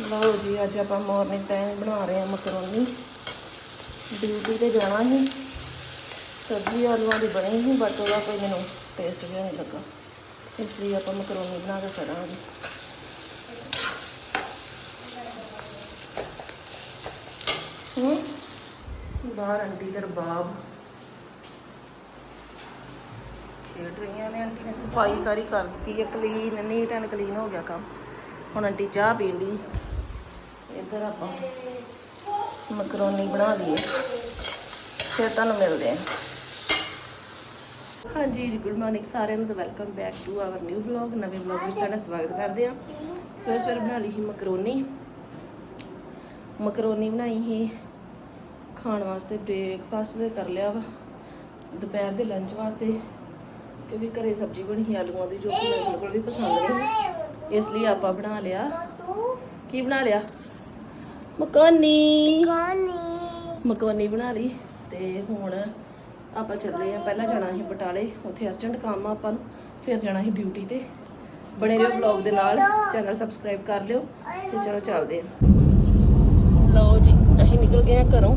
ਲਓ ਜੀ, ਅੱਜ ਆਪਾਂ ਮਾਰਨਿੰਗ ਟਾਈਮ ਬਣਾ ਰਹੇ ਹਾਂ ਮਕਰੋਨੀ ਡਿਊਟੀ ਤੇ ਜਾਣਾ ਸੀ ਸਬਜ਼ੀ ਆਲੂਆਂ ਦੀ ਬਣੀ ਸੀ ਬਟ ਉਹਦਾ ਕੋਈ ਮੈਨੂੰ ਟੇਸਟ ਜਿਹਾ ਨਹੀਂ ਲੱਗਾ। ਇਸ ਲਈ ਆਪਾਂ ਮਕਰੋਨੀ ਬਣਾ ਕੇ ਕਰਾਂਗੇ। ਹੂੰ? ਬਾਹਰ ਆਂਟੀ ਦਾ ਰਬਾਬ ਖੇਡ ਰਹੀਆਂ ਨੇ ਆਂਟੀ ਨੇ, ਸਫ਼ਾਈ ਸਾਰੀ ਕਰ ਦਿੱਤੀ ਹੈ। ਕਲੀਨ ਨੀਟ ਐਂਡ ਕਲੀਨ ਹੋ ਗਿਆ ਕੰਮ। ਹੁਣ ਆਂਟੀ ਚਾਹ ਪੀਣ ਦੀ ਇੱਧਰ ਆਪਾਂ ਮਕਰੋਨੀ ਬਣਾ ਲਈਏ। ਫਿਰ ਤੁਹਾਨੂੰ ਮਿਲਦੇ ਹਾਂ। ਹਾਂਜੀ ਜੀ, ਗੁੱਡ ਮਾਰਨਿੰਗ ਸਾਰਿਆਂ ਨੂੰ ਤੇ welcome back to our new vlog. ਨਵੇਂ ਵਲੌਗ ਵਿੱਚ ਤੁਹਾਡਾ ਸਵਾਗਤ ਕਰਦੇ ਹਾਂ। ਸਵੇਰ ਸਵੇਰ ਬਣਾ ਲਈ ਸੀ ਮਕਰੋਨੀ। ਮਕਰੋਨੀ ਬਣਾਈ ਸੀ। ਖਾਣ ਵਾਸਤੇ ਬ੍ਰੇਕਫਾਸਟ ਤੇ ਕਰ ਲਿਆ ਵਾ। ਦੁਪਹਿਰ ਦੇ ਲੰਚ ਵਾਸਤੇ। ਕਿਉਂਕਿ ਘਰੇ ਸਬਜ਼ੀ ਬਣੀ ਸੀ, ਆਲੂਆਂ ਦੀ ਜੋ ਕਿ ਮੈਨੂੰ ਬਿਲਕੁਲ ਵੀ ਪਸੰਦ ਨਹੀਂ ਇਸ ਲਈ ਆਪਾਂ ਬਣਾ ਲਿਆ। ਕੀ ਬਣਾ ਲਿਆ? ਮਕਰੋਨੀ ਮਕਰੋਨੀ ਬਣਾ ਲਈ ਤੇ ਹੁਣ ਆਪਾਂ ਚੱਲੇ ਆ ਪਹਿਲਾਂ ਜਾਣਾ ਸੀ ਬਟਾਲੇ ਉੱਥੇ ਅਰਜੈਂਟ ਕੰਮ ਆ ਆਪਾਂ ਨੂੰ ਫਿਰ ਜਾਣਾ ਸੀ ਡਿਊਟੀ ਤੇ। ਬਣੇ ਰਹੋ ਵਲੌਗ ਦੇ ਨਾਲ ਚੈਨਲ ਸਬਸਕ੍ਰਾਈਬ ਕਰ ਲਿਓ ਤੇ ਚਲੋ ਚੱਲਦੇ ਆ ਲਓ ਜੀ ਅਸੀਂ ਨਿਕਲ ਗਏ ਆ ਘਰੋਂ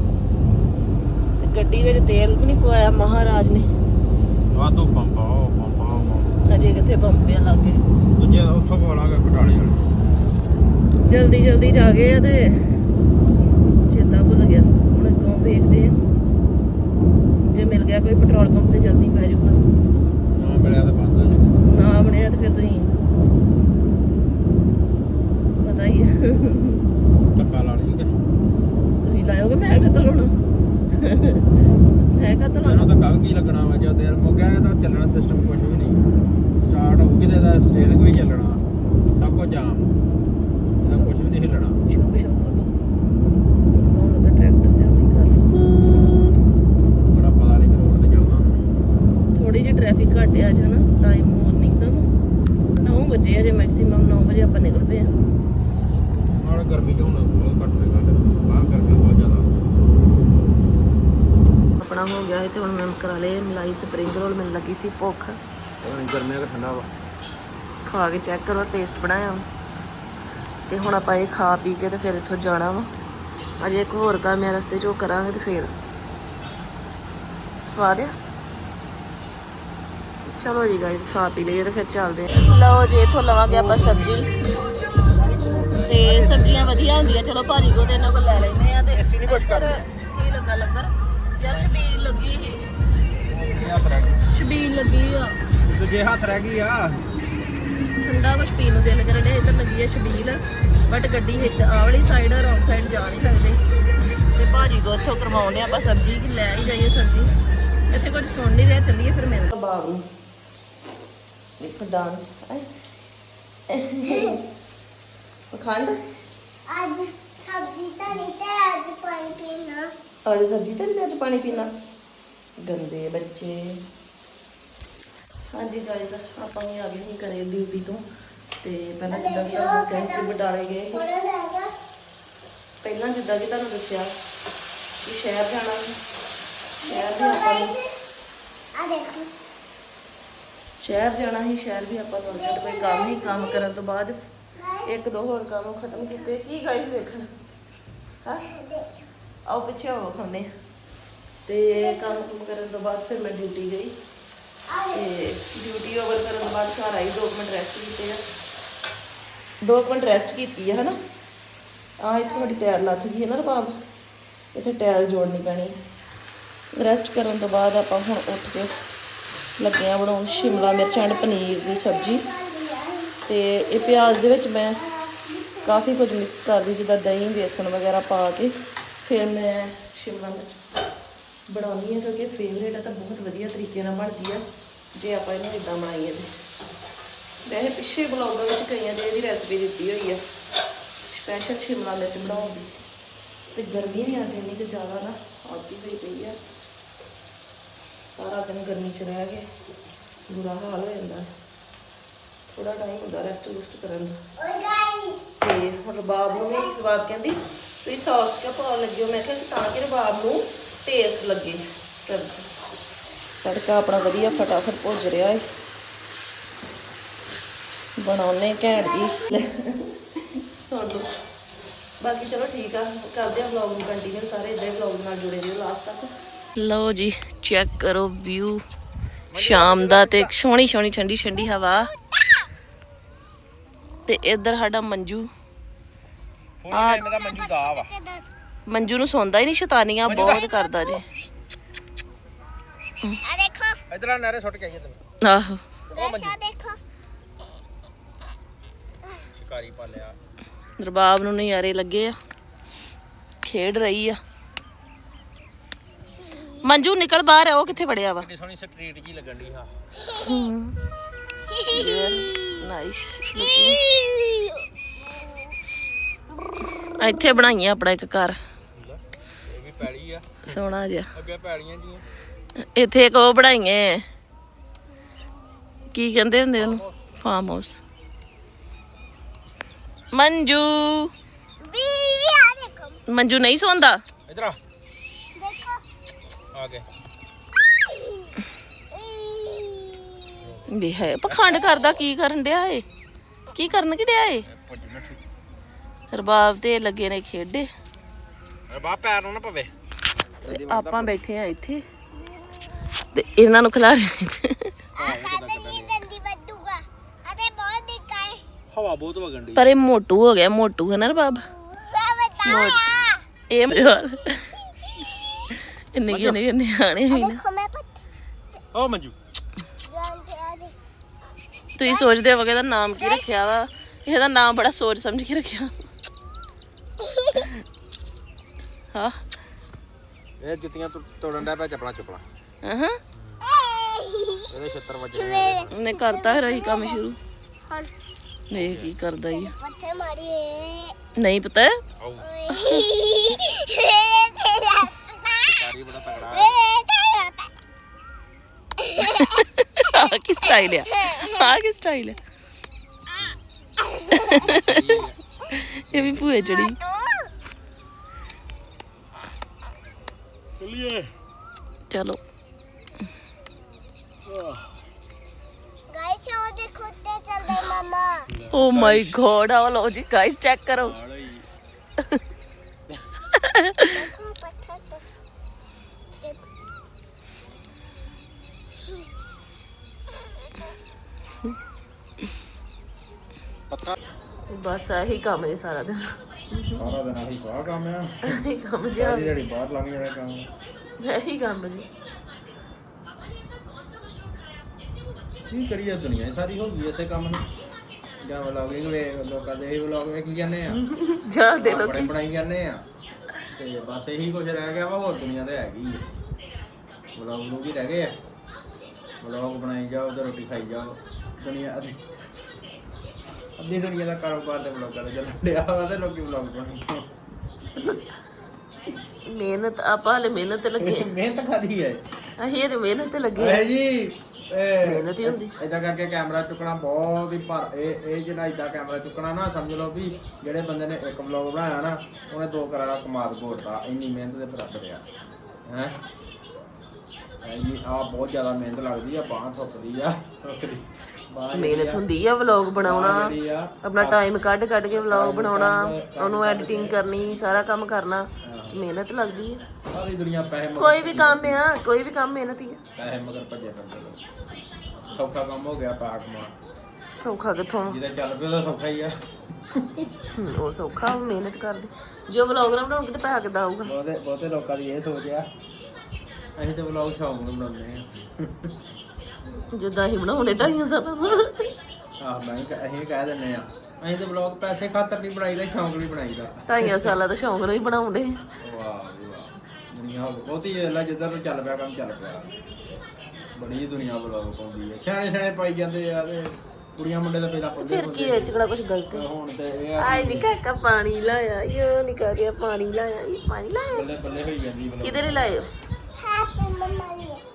ਤੇ ਗੱਡੀ ਵਿੱਚ ਤੇਲ ਵੀ ਨਹੀਂ ਪਵਾਇਆ ਮਹਾਰਾਜ ਨੇ। ਵਾਧੂ ਪੰਪਾ ਉਹ ਪੰਪਾ ਉਹ ਪੰਪਾ। ਅਜੇ ਕਿੱਥੇ ਪੰਪਿਆ ਲੱਗੇ? ਦੂਜੇ ਉੱਥੋਂ ਕੋਲਾਂਗੇ ਬਟਾਲੇ ਵਾਲੇ। ਜਲਦੀ ਜਲਦੀ ਜਾ ਗਏ ਆ ਤੇ ਚੇਤਾ ਭੁੱਲ ਗਿਆ ਹੁਣ ਵੇਖਦੇ ਆ। ਜੇ ਮਿਲ ਗਿਆ ਕੋਈ ਪੈਟਰੋਲ ਪੰਪ ਤੇ ਜਲਦੀ ਪੈ ਜਾਊਗਾ। ਨਾ ਮਿਲਿਆ ਤਾਂ ਬੰਦ ਹੋ ਜੂ ਨਾ ਬਣਿਆ ਤੇ ਫਿਰ ਤੁਸੀਂ ਪਤਾ ਹੀ ਹੈ ਧੱਕਾ ਲਾ ਲਈ ਕਿ? ਤੁਸੀਂ ਲਾਇਓਗੇ? ਮੈਂ ਕਿੱਥੋਂ ਲਾਉਣਾ? ਮੈਂ ਕਿੱਥੋਂ ਲਾਉਣਾ? ਧੱਕਾ ਵੀ ਕੀ ਲੱਗਣਾ ਵਾ ਜੇ ਤੇਲ ਮੁੱਕ ਗਿਆ ਇਹਦਾ ਚੱਲਣਾ ਸਿਸਟਮ ਕੁਝ ਵੀ ਨਹੀਂ। ਸਟਾਰਟ ਹੋਊਗੀ ਤੇ ਇਹਦਾ ਸਟੀਅਰਿੰਗ ਵੀ ਚੱਲਣਾ। ਸਭ ਕੁਝ ਜਾਮ ਇਹਦਾ ਕੁਝ ਵੀ ਨਹੀਂ ਹਿੱਲਣਾ। ਸ਼ੁਭ ਸ਼ੁਭ ਬੋਲੋ ਉਹ ਦਾ ਟਰੈਕਟਰ ਤੇ ਆਪਣੀ ਕਰ ਬੜਾ ਪਤਾ ਨਹੀਂ ਕਿ ਰੋਡ ਤੇ ਚੱਲਣਾ ਥੋੜੀ ਜਿਹੀ ਟ੍ਰੈਫਿਕ ਘੱਟ ਆ ਜਾਣਾ ਟਾਈਮ ਮਾਰਨਿੰਗ ਦਾ 9 ਵਜੇ ਅਜੇ ਮੈਕਸਿਮਮ 9 ਵਜੇ ਆਪਾਂ ਨਿਕਲਦੇ ਆ ਨਾਲ ਗਰਮੀ ਚ ਹੁਣ ਬਹੁਤ ਘੱਟ ਤੇ ਬਾਹਰ ਗਰਮੀ ਬਹੁਤ ਜ਼ਿਆਦਾ। ਆਪਣਾ ਹੋ ਗਿਆ ਤੇ ਹੁਣ ਮੈਂ ਕਰਾ ਲਏ ਮਲਾਈ ਸਪਰਿੰਗ ਰੋਲ ਮੈਨੂੰ ਲੱਗੀ ਸੀ ਭੁੱਖ। ਗਰਮੀਆਂ ਕਿ ਠੰਡਾ ਵਾ। ਖਾ ਕੇ ਚੈੱਕ ਕਰੋ ਟੇਸਟ ਬਣਾਇਆ। ਤੇ ਹੁਣ ਆਪਾਂ ਇਹ ਖਾ ਪੀ ਕੇ ਤੇ ਫਿਰ ਇੱਥੋਂ ਜਾਣਾ ਵਾ। ਅਜੇ ਇੱਕ ਹੋਰ ਕੰਮ ਹੈ ਰਸਤੇ 'ਚ ਉਹ ਕਰਾਂਗੇ ਤੇ ਫਿਰ। ਸਵਾਦ ਆ? ਚਲੋ ਜੀ ਗਾਇਸ ਖਾ ਪੀ ਲਈਏ ਤੇ ਫਿਰ ਚੱਲਦੇ ਆ। ਲਓ ਜੀ ਇੱਥੋਂ ਲਵਾਂਗੇ ਆਪਾਂ ਸਬਜ਼ੀ। ਤੇ ਸਬਜ਼ੀਆਂ ਵਧੀਆ ਹੁੰਦੀਆਂ ਚਲੋ ਭਾਜੀ ਕੋ ਤੇ ਇਹਨਾਂ ਲੈ ਲੈਨੇ ਆ ਤੇ ਅਸੀਂ ਨੀ ਕੁਛ ਕਰਦੇ। ਕੀ ਲੱਗਾ ਲੰਗਰ? ਯਾਰ ਸ਼ਬੀਲ ਲੱਗੀ ਸੀ। ਰਹਿ ਸ਼ਬੀਲ ਲੱਗੀ ਆ। ਦੂਜੇ ਹੱਥ ਰਹਿ ਗਈ ਆ। ਠੰਡਾ ਕੁਛ ਪੀਣ ਨੂੰ ਦਿਲ ਕਰੇ ਇੱਧਰ ਲੱਗੀ ਹੈ ਛਬੀਲ ਬਟ ਗੱਡੀ ਆਹ ਵਾਲੀ ਸਾਈਡ ਆ ਰੌਂਗ ਸਾਈਡ ਜਾ ਨਹੀਂ ਸਕਦੇ। ਤੇ ਭਾਜੀ ਕੋ ਇੱਥੋਂ ਕਰਵਾਉਣੇ ਆਪਾਂ ਸਬਜ਼ੀ ਕਿ ਲੈ ਹੀ ਜਾਈਏ ਸਬਜ਼ੀ। ਇੱਥੇ ਕੁਝ ਸੁਣ ਨਹੀਂ ਰਿਹਾ ਚੱਲੀਏ ਫਿਰ ਮੇਰੇ ਬਾਬ ਨੂੰ। ਇੱਕ ਡਾਂਸ ਪਖੰਡ? ਅੱਜ ਸਬਜ਼ੀ ਤਾਂ ਨਹੀਂ ਤੇ ਅੱਜ ਪਾਣੀ ਪੀਣਾ। ਅੱਜ ਸਬਜ਼ੀ ਤਾਂ ਨਹੀਂ ਅੱਜ ਪਾਣੀ ਪੀਣਾ। ਗੰਦੇ ਬੱਚੇ। ਹਾਂਜੀ ਗਾਇਸ ਆਪਾਂ ਵੀ ਆ ਗਏ ਸੀ ਘਰੇ ਡਿਊਟੀ ਤੋਂ। ਤੇ ਪਹਿਲਾਂ ਜਿੱਦਾਂ ਕਿ ਤੁਹਾਨੂੰ ਦੱਸਿਆ ਸੀ ਬਟਾਲੇ ਗਏ ਪਹਿਲਾਂ ਜਿੱਦਾਂ ਕਿ ਤੁਹਾਨੂੰ ਦੱਸਿਆ ਕਿ ਸ਼ਹਿਰ ਜਾਣਾ ਸ਼ਹਿਰ ਵੀ ਆਪਾਂ ਨੂੰ ਆ ਦੇਖੋ। ਸ਼ਹਿਰ ਜਾਣਾ ਸੀ, ਸ਼ਹਿਰ ਵੀ ਆਪਾਂ ਨੂੰ ਅਰਜੈਂਟ ਕੋਈ ਕੰਮ ਹੀ ਕੰਮ ਕਰਨ ਤੋਂ ਬਾਅਦ ਇੱਕ ਦੋ ਹੋਰ ਕੰਮ ਖਤਮ ਕੀਤੇ। ਕੀ ਗਾਈਸ ਵੇਖਣ? ਹਾਂ? ਆਓ ਪਿੱਛੇ ਆਓ ਖਾਣੇ ਤੇ ਕੰਮ ਕੁਮ ਕਰਨ ਤੋਂ ਬਾਅਦ ਫਿਰ ਮੈਂ ਡਿਊਟੀ ਗਈ। ਤੇ ਡਿਊਟੀ ਓਵਰ ਕਰਨ ਤੋਂ ਬਾਅਦ ਘਰ ਆਈ 2 ਮਿੰਟ ਰੈਸਟ ਕੀਤੇ ਆ। 2 ਮਿੰਟ ਰੈਸਟ ਕੀਤੀ ਆ, ਹਨਾ? ਆ ਇੱਥੇ ਤੁਹਾਡੀ ਟਾਇਰ ਲੱਥ ਗਈ ਹੈ ਨਾ ਰਬਾਬ ਇੱਥੇ ਟਾਇਰ ਜੋੜਨੀ ਪੈਣੀ ਰੈਸਟ ਕਰਨ ਤੋਂ ਬਾਅਦ ਆਪਾਂ ਹੁਣ ਉੱਠ ਕੇ ਲੱਗੇ ਆ ਬਣਾਉਣ, ਸ਼ਿਮਲਾ ਮਿਰਚ ਐਂਡ ਪਨੀਰ ਦੀ ਸਬਜ਼ੀ। ਤੇ ਇਹ ਪਿਆਜ਼ ਦੇ ਵਿੱਚ ਮੈਂ ਕਾਫੀ ਕੁਝ ਮਿਕਸ ਕਰਦੀ, ਜਿੱਦਾਂ ਦਹੀਂ ਬੇਸਣ ਵਗੈਰਾ ਪਾ ਕੇ। ਫਿਰ ਮੈਂ ਸ਼ਿਮਲਾ ਮਿਰਚ ਬਣਾਉਣੀ ਹੈ, ਕਿਉਂਕਿ ਫੇਵਰੇਟ ਆ, ਤਾਂ ਬਹੁਤ ਵਧੀਆ ਤਰੀਕੇ ਨਾਲ ਬਣਦੀ ਆ, ਜੇ ਆਪਾਂ ਇਹਨੂੰ ਇਦਾਂ ਬਣਾਈਏ ਤੇ। ਵੈਸੇ ਪਿੱਛੇ ਬਲੌਗਾਂ ਵਿੱਚ ਕਈਆਂ ਨੇ ਇਹਦੀ ਰੈਸਪੀ ਦਿੱਤੀ ਹੋਈ ਆ ਸਪੈਸ਼ਲ ਸ਼ਿਮਲਾ ਮਿਰਚ ਬਣਾਉਣ ਦੀ। ਤੇ ਗਰਮੀ ਵੀ ਅੱਜ ਇੰਨੀ ਕਿ ਜ਼ਿਆਦਾ ਨਾ, ਆਉਂਦੀ ਹੋਈ ਪਈ ਆ। ਸਾਰਾ ਦਿਨ ਗਰਮੀ 'ਚ ਰਹਿ ਕੇ ਬੁਰਾ ਹਾਲ ਹੋ ਜਾਂਦਾ। ਥੋੜਾ ਟਾਈਮ ਹੁੰਦਾ ਰੈਸਟ ਰੁਸਟ ਕਰਨ ਦਾ। ਓਏ ਗਾਇਸ ਤੇ ਹੁਣ ਰਬਾਬ ਨੂੰ ਵੀ ਰਬਾਬ ਕਹਿੰਦੀ ਤੁਸੀਂ ਸੌਸ ਕਿਉਂ ਪਾਉਣ ਲੱਗੇ ਹੋ। ਮੈਂ ਕਿਹਾ ਕਿ ਤਾਂ ਕਿ ਰਬਾਬ ਨੂੰ ਟੇਸਟ ਲੱਗੇ। ਸਬਜ਼ੀ ਤੜਕਾ ਆਪਣਾ ਵਧੀਆ ਫਟਾਫਟ ਭੁੱਜ ਰਿਹਾ ਹੈ ਬਣਾਉਨੇ ਘੈਂਟ ਜੀ। ਸੁਣ ਲਓ। ਬਾਕੀ ਚਲੋ ਠੀਕ ਆ। ਕਰਦੇ ਆ ਵਲੌਗ ਨੂੰ ਕੰਟੀਨਿਊ ਸਾਰੇ ਇਦਾਂ ਹੀ ਵਲੌਗ ਨਾਲ ਜੁੜੇ ਰਹੋ। ਲਾਸਟ ਤੱਕ ਲਓ ਜੀ ਚੈੱਕ ਕਰੋ ਵਿਊ ਸ਼ਾਮ ਦਾ ਤੇ ਸੋਹਣੀ ਸੋਹਣੀ ਠੰਡੀ ਠੰਡੀ ਹਵਾ। ਤੇ ਇੱਧਰ ਸਾਡਾ ਮੰਜੂ। ਫੋਨ ਮੇਰਾ ਮੰਜੂ ਦਾ ਵਾ। ਮੰਜੂ ਨੂੰ ਸੌਂਦਾ ਹੀ ਨਹੀਂ ਸ਼ੈਤਾਨੀਆਂ ਬਹੁਤ ਕਰਦਾ ਜੀ। ਆ ਦੇਖੋ। ਇਧਰ ਆ ਨਹਿਰੇ ਸੁੱਟ ਕੇ ਆਈਏ ਤੈਨੂੰ। ਆਹੋ। ਵੈਸਾ ਦੇਖੋ। ਸ਼ਿਕਾਰੀ ਪਾਲਿਆ ਰਬਾਬ ਨੂੰ ਨਜ਼ਾਰੇ ਲੱਗੇ ਆ। ਖੇਡ ਰਹੀ ਆ। ਮੰਜੂ ਨਿਕਲ ਬਾਹਰ ਉਹ ਕਿੱਥੇ ਵੜਿਆ ਵਾ? ਕਿੰਨੀ ਸੋਹਣੀ ਸਟਰੀਟ ਜੀ ਲੱਗਣ ਦੀ ਹਾਂ। ਨਾਈਸ ਇੱਥੇ ਬਣਾਈਆਂ ਆਪਣਾ ਇੱਕ ਘਰ। ਇਹ ਵੀ ਪੈੜੀ ਆ। ਸੋਹਣਾ ਜਿਹਾ। ਅੱਗੇ ਪੈੜੀਆਂ ਜੀਆਂ। ਇੱਥੇ ਇੱਕ ਉਹ ਬਣਾਈਏ ਕੀ ਕਹਿੰਦੇ ਹੁੰਦੇ ਉਹਨੂੰ? Farm house Manju. ਵੀ ਆ ਦੇਖੋ। ਮੰਜੂ ਨਹੀਂ ਸੌਂਦਾ? ਇਧਰ ਆ। ਆ ਗਏ। ਵੀ ਹੈ ਪਖੰਡ ਕਰਦਾ ਕੀ ਕਰਨ ਡਿਆ ਏ? ਕੀ ਕਰਨ ਕਿ ਡਿਆ ਏ? ਰਬਾਬ ਤੇ ਲੱਗੇ ਨੇ ਖੇਡੇ। ਅਰੇ ਬਾ ਪੈਰ ਨੂੰ ਨਾ ਪਵੇ। ਤੇ ਆਪਾਂ ਬੈਠੇ ਆ ਇੱਥੇ। ਤੇ ਇਹਨਾਂ ਨੂੰ ਖਿਲਾ ਰਹੇ ਆ ਕਾਦਨ ਨਹੀਂ ਦੰਦੀ ਵੱਡੂਗਾ ਅਰੇ ਬਹੁਤ ਦਿਕਾਏ ਹਵਾ ਬਹੁਤ ਵਗਣ ਦੀ ਪਰ ਇਹ ਮੋਟੂ ਹੋ ਗਿਆ ਮੋਟੂ ਹੈ ਨਾ ਰਬਾਬ? ਇਹ ਮਜਾਲ ਇੰਨੇ ਕਿੰਨੇ ਕਿੰਨੇ ਆਣੇ ਵੀ ਨਾ। ਦੇਖੋ ਮੈਂ ਪੱਤ। ਓ ਮੰਜੂ। ਜਾਨ ਤੇ ਆ ਦੇ ਤੁਸੀਂ ਸੋਚਦੇ ਹੋਵੋਗੇ ਇਹਦਾ ਨਾਮ ਕੀ ਰੱਖਿਆ ਵਾ? ਇਹਦਾ ਨਾਮ ਬੜਾ ਸੋਚ ਸਮਝ ਕੇ ਰੱਖਿਆ। ਹਾਂ। ਇਹ ਜੁੱਤੀਆਂ ਤੋੜ- ਤੋੜਨ ਦਾ ਪਿਆ ਚੱਪਲਾਂ ਚੁੱਪਲਾਂ। ਹਾਂ ਇਹਦੇ ਛੱਤਰ ਵੱਜਣੇ ਉਹਨੇ ਕਰਤਾ ਹੈ ਰਹੀ ਕੰਮ ਸ਼ੁਰੂ। ਹੁਣ ਨਹੀਂ ਕੀ ਕਰਦਾ ਹੀ ਪੱਥੇ ਮਾਰੀਏ ਨਹੀਂ ਪਤਾ। ਓਏ। ਆ ਕੀ ਸਟਾਈਲ ਆ ਆ ਕੀ ਸਟਾਈਲ ਆ ਇਹ ਵੀ ਭੂਏ ਚੜੀ ਚੱਲੀਏ ਚਲੋ ਗਾਇਸ ਉਹ ਬਸ ਇਹੀ ਕੰਮ ਹੈ ਸਾਰਾ ਦਿਨ। ਸਾਰਾ ਦਿਨ ਆਹੀ ਸਾਰਾ ਕੰਮ ਆ। ਇਹੀ ਕੰਮ ਜਿਹਾ ਸਾਰੀ ਦਿਹਾੜੀ ਬਾਹਰ ਲੰਘ ਜਾਣਾ ਕੰਮ। ਇਹੀ ਕੰਮ ਜੀ। ਕੀ ਕਰੀਏ ਦੁਨੀਆ ਸਾਰੀ ਹੋ ਗਈ ਐਸੇ ਕੰਮ ਨੂੰ। ਜਾਂ ਵਲੋਗਿੰਗ ਵੇ ਲੋਕਾਂ ਦੇ ਇਹ ਵਲੋਗ ਵੇਖ ਜਾਂਦੇ ਆ। ਜਾ ਦੇ ਲੋ ਆਪਣੇ ਬਣਾਈ ਜਾਂਦੇ ਆ। ਤੇ ਬਸ ਇਹੀ ਕੁਝ ਰਹਿ ਗਿਆ ਵਾ ਹੋਰ ਦੁਨੀਆ ਤੇ ਹੈਗੀ ਹੈ ਵਲੋਗ ਨੂੰ ਵੀ ਰਹਿ ਗਏ ਆ। ਵਲੋਗ ਬਣਾਈ ਜਾਓ ਤੇ ਰੋਟੀ ਖਾਈ ਜਾਓ। ਦੁਨੀਆ ਅੱਧੀ ਦੁਨੀਆ ਦਾ ਕਾਰੋਬਾਰ ਤੇ ਵਲੋਗਾਂ ਦਾ ਚੱਲਣ ਵਾ ਤੇ ਲੋਕੀ ਵਲੋਗ ਬਣਾਉਂਦੇ ਮਿਹਨਤ ਆਪਾਂ ਹਲੇ ਮਿਹਨਤ ਤੇ ਲੱਗੇ ਮਿਹਨਤ ਖਾਦੀ ਹੈ? ਅਸੀਂ ਇਹ ਮਿਹਨਤ ਤੇ ਲੱਗੇ ਹੈ। ਜੀ ਮਿਹਨਤ ਹੀ ਹੁੰਦੀ। ਇਦਾਂ ਕਰਕੇ ਕੈਮਰਾ ਚੁੱਕਣਾ ਬਹੁਤ ਹੀ ਪਰ ਇਹ ਇਹ ਜਿਹੜਾ ਇਦਾਂ ਕੈਮਰਾ ਚੁੱਕਣਾ ਨਾ ਸਮਝ ਲਓ ਵੀ ਜਿਹੜੇ ਬੰਦੇ ਨੇ ਇੱਕ ਵਲੌਗ ਬਣਾਇਆ ਨਾ ਉਹਨੇ ਦੋ ਕਰਾਰਾ ਕਮਾਲ ਘੋੜਦਾ ਇੰਨੀ ਮਿਹਨਤ ਦੇ ਬਰਾਬਰ ਆ ਹੈ? ਜੀ ਆ ਬਹੁਤ ਜ਼ਿਆਦਾ ਮਿਹਨਤ ਲੱਗਦੀ ਆ ਬਾਹ ਥੁੱਕਦੀ ਆ ਥੁੱਕਦੀ। ਮਿਹਨਤ ਹੁੰਦੀ ਆ ਵਲੌਗ ਬਣਾਉਣਾ। ਆਪਣਾ ਟਾਈਮ ਕੱਢ ਕੱਢ ਕੇ ਵਲੌਗ ਬਣਾਉਣਾ। ਉਹਨੂੰ ਐਡੀਟਿੰਗ ਕਰਨੀ ਸਾਰਾ ਕੰਮ ਕਰਨਾ। ਮਿਹਨਤ ਲੱਗਦੀ ਹੈ ਸਾਰੀ ਦੁਨੀਆ ਪੈਸੇ ਮਗਰ ਕੋਈ ਵੀ ਕੰਮ ਆ ਕੋਈ ਵੀ ਕੰਮ ਮਿਹਨਤ ਹੀ ਆ। ਪੈਸੇ ਮਗਰ। ਸੌਖਾ ਕੰਮ ਹੋ ਗਿਆ ਪਾਕ ਮਾ। ਸੌਖਾ ਕਿੱਥੋਂ? ਜਿਹਦਾ ਚੱਲ ਪਿਆ ਉਹਦਾ ਸੌਖਾ ਹੀ ਆ। ਉਹ ਸੌਖਾ ਉਹ ਮਿਹਨਤ ਕਰਦੇ। ਜੋ ਵਲੌਗ ਨਾ ਬਣਾਉਣਗੇ ਤੇ ਪੈਸਾ ਕਿੱਦਾਂ ਆਊਗਾ? ਬਹੁਤੇ ਬਹੁਤੇ ਲੋਕਾਂ ਦੀ ਇਹ ਸੋਚ ਆ। ਅਸੀਂ ਤੇ ਵਲੌਗ ਸ਼ੌਂਕ ਨੂੰ ਬਣਾਉਂਦੇ ਆ। ਜਿੱਦਾਂ ਹੀ ਬਣਾਉਣੇ ਢਾਈਆਂ ਸਾਲਾਂ ਆਹ ਮੈਂ ਵੀ- ਅਸੀਂ ਵੀ ਕਹਿ ਦਿੰਦੇ ਆ। ਅਸੀਂ ਤੇ ਵਲੌਗ ਪੈਸੇ ਖਾਤਰ ਨਹੀਂ ਬਣਾਈਦਾ ਸ਼ੌਂਕ ਲਈ ਬਣਾਈਦਾ। ਢਾਈਆਂ ਸਾਲਾਂ ਦਾ ਸ਼ੌਂਕ ਨੂੰ ਹੀ ਬਣਾਉਂਦੇ। ਵਾਹ ਜੀ ਵਾਹ। ਦੁਨੀਆ ਹੋ ਗਈ। ਬਹੁਤੀ ਅੱਲਾ ਜਿੱਦਾਂ ਨੂੰ ਚੱਲ ਪਿਆ ਕੰਮ ਚੱਲ ਪਿਆ। ਬੜੀ ਦੁਨੀਆ ਵਲੌਗ ਪਾਉਂਦੀ ਹੈ ਸਿਆਣੇ ਸਿਆਣੇ ਪਾਈ ਜਾਂਦੇ ਆ ਤੇ ਕੁੜੀਆਂ ਮੁੰਡੇ ਤਾਂ ਪਹਿਲਾਂ ਪਾਉਂਦੇ ਫਿਰ ਕੀ ਇਹ ਚ ਕਿਹੜਾ ਕੁਝ ਗਲਤ ਹੈ? ਹੁਣ ਤੇ ਇਹ ਆ ਆਈ ਨਿਕਾ ਕਾ ਪਾਣੀ ਲਾਇਆ ਯੋ ਨਿਕਾ ਗਿਆ ਪਾਣੀ ਲਾਇਆ ਇਹ ਪਾਣੀ ਲਾਇਆ। ਬੱਲੇ ਬੱਲੇ ਹੋਈ ਜਾਂਦੀ ਵਲੌਗ ਕਿਹਦੇ ਲਈ ਲਾਇਓ ਹੈਪੀ ਮਮਾ ਲਈ ਓਏ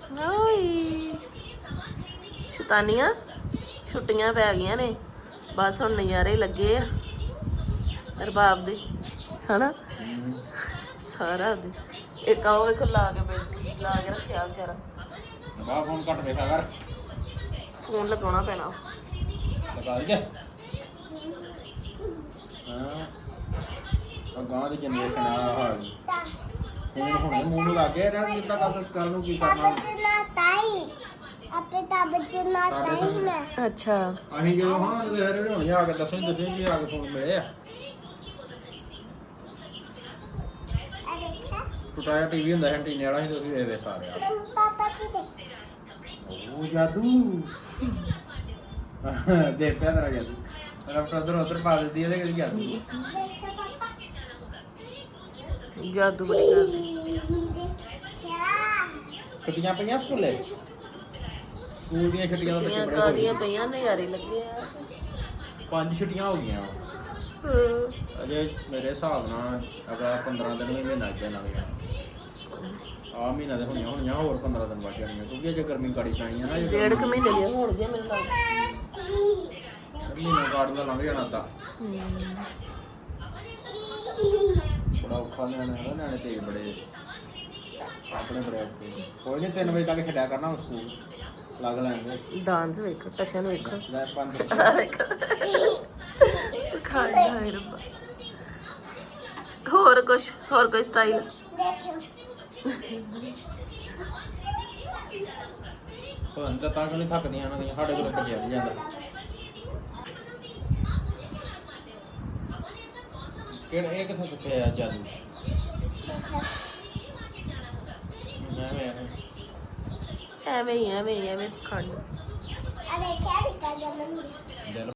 ਸ਼ੈਤਾਨੀਆਂ ਛੁੱਟੀਆਂ ਪੈ ਗਈਆਂ ਨੇ। ਬਸ ਹੁਣ ਨਜ਼ਾਰੇ ਲੱਗੇ ਆ ਰਬਾਬ ਦੇ ਹਨਾ? ਸਾਰਾ ਦੇ ਇੱਕ ਆਓ ਵੇਖੋ ਲਾ ਕੇ ਬੈਠ ਲਾ ਕੇ ਰੱਖਿਆ ਵਿਚਾਰਾ। ਬਾਹਰ ਫੋਨ ਘੱਟ ਵੇਖਾ ਕਰ ਫੋਨ ਲਗਾਉਣਾ ਪੈਣਾ। ਲਗਾ ਦੇ ਹਾਂ। ਗਾਂ ਦੀ ਜਨਰੇਸ਼ਨ ਆ। ਹਾਲ ਹੁਣ ਹੁਣ ਮੂੰਹ ਨੂੰ ਲੱਗੇ ਨੂੰ ਕਿੱਦਾਂ ਕਰ ਨੂੰ ਕੀ ਕਰਨਾ? ਆਪੇ ਤਾਂ ਬਚਨਾ ਤਾਈ ਮੈਂ। ਅੱਛਾ। ਅਸੀਂ ਜਦੋਂ ਹਾਂ ਜਿਹੜੇ ਹੋਣੀ ਆ ਕੇ ਦੱਸੋ ਦੱਸੋ ਜੀ ਆ ਕੇ ਫੋਨ ਮਿਲੇ ਆ। ਆ ਦੇਖਿਆ? ਟੁੱਟਾਇਆ ਟੀਵੀ ਹੁੰਦਾ ਹੈ ਟੀਨੇ ਵਾਲਾ ਸੀ ਤੁਸੀਂ ਇਹਦੇ ਸਾਰੇ ਆ। ਮੈਂ ਪਾਪਾ ਕੀ ਦੇਖ ਉਹ ਜਾਦੂ। ਦੇਖ ਪਿਆ ਤੇਰਾ ਜਾਦੂ। ਰਫਟ ਉਧਰ ਉਧਰ ਪਾ ਦਿੰਦੀ ਇਹਦੇ ਕਿਹਦੀ ਜਾਦੂ। ਦੇਖਿਆ ਪਾਪਾ? ਜਾਦੂ ਬੜੀ ਕਰਦੀ। ਦੇਖਿਆ। ਛੁੱਟੀਆਂ ਪਈਆਂ ਸਕੂਲੇ? ਸਕੂਲ ਦੀਆਂ ਛੁੱਟੀਆਂ ਦਾ ਬੱਚੇ ਛੁੱਟੀਆਂ ਬੜੇ ਕਾਦੀਆਂ ਹੋ ਗਏ ਪਈਆਂ ਨਜ਼ਾਰੇ ਲੱਗੇ ਆ। ਪੰਜ ਛੁੱਟੀਆਂ ਹੋ ਗਈਆਂ। ਅਜੇ ਮੇਰੇ ਹਿਸਾਬ ਨਾਲ ਅਗਲਾ 15 ਦਿਨ ਹੀ ਮਹੀਨਾ ਲੰਘ ਜਾਣਾ ਆ ਮਹੀਨਾ ਦੇ ਹੋਣੀਆਂ ਹੋਣੀਆਂ ਹੋਰ 15 ਦਿਨ ਬਾਅਦ ਜਾਣੀਆਂ ਕਿਉਂਕਿ ਅਜੇ ਗਰਮੀ ਕਾੜੀ ਪੈਣੀ ਆ ਨਾ ਅਜੇ ਡੇਢ ਕੁ ਮਹੀਨੇ ਦੀਆਂ ਹੋਣਗੀਆਂ ਮੈਨੂੰ ਲੱਗਦਾ ਮਹੀਨਾ ਕਾੜ ਦਾ ਲੰਘ ਜਾਣਾ ਤਾਂ। ਬੜਾ ਔਖਾ ਨਿਆਣਾ ਹੈ ਨਾ ਨਿਆਣੇ ਤੇਜ਼ ਬੜੇ। ਆਪਣੇ ਬੜੇ ਔਖੇ। ਕੋਈ ਨਹੀਂ 3 ਵਜੇ ਤੱਕ ਛੱਡਿਆ ਕਰਨਾ ਹੁਣ ਸਕੂਲ। ਲੱਗ ਲੈਣਗੇ। ਡਾਂਸ ਵੇਖੋ ਟਸ਼ਨ ਵੇਖੋ। ਲੈ ਪੰਜ ਖਾਣਾ ਹੈ ਰੱਬਾ। ਹੋਰ ਕੁਛ ਹੋਰ ਕੋਈ ਸਟਾਈਲ ਹੁਣ ਤਾਂ ਤਾਂ ਨਹੀਂ ਥੱਕਦੀਆਂ ਇਹਨਾਂ ਦੀਆਂ? ਸਾਡੇ ਕੋਲ ਭੱਜਿਆ ਨਹੀਂ ਜਾਂਦਾ। ਕਿਹੜਾ ਇਹ ਕਿੱਥੋਂ ਸਿੱਖਿਆ ਜਾਦੂ? ਐਵੇਂ ਐਵੇਂ ਐਵੇਂ ਹੀ ਐਵੇਂ ਹੀ ਐਵੇਂ ਖਾਣਾ। ਆ ਦੇਖਿਆ ਨਿਕਲ ਗਿਆ ਮੰਮੀ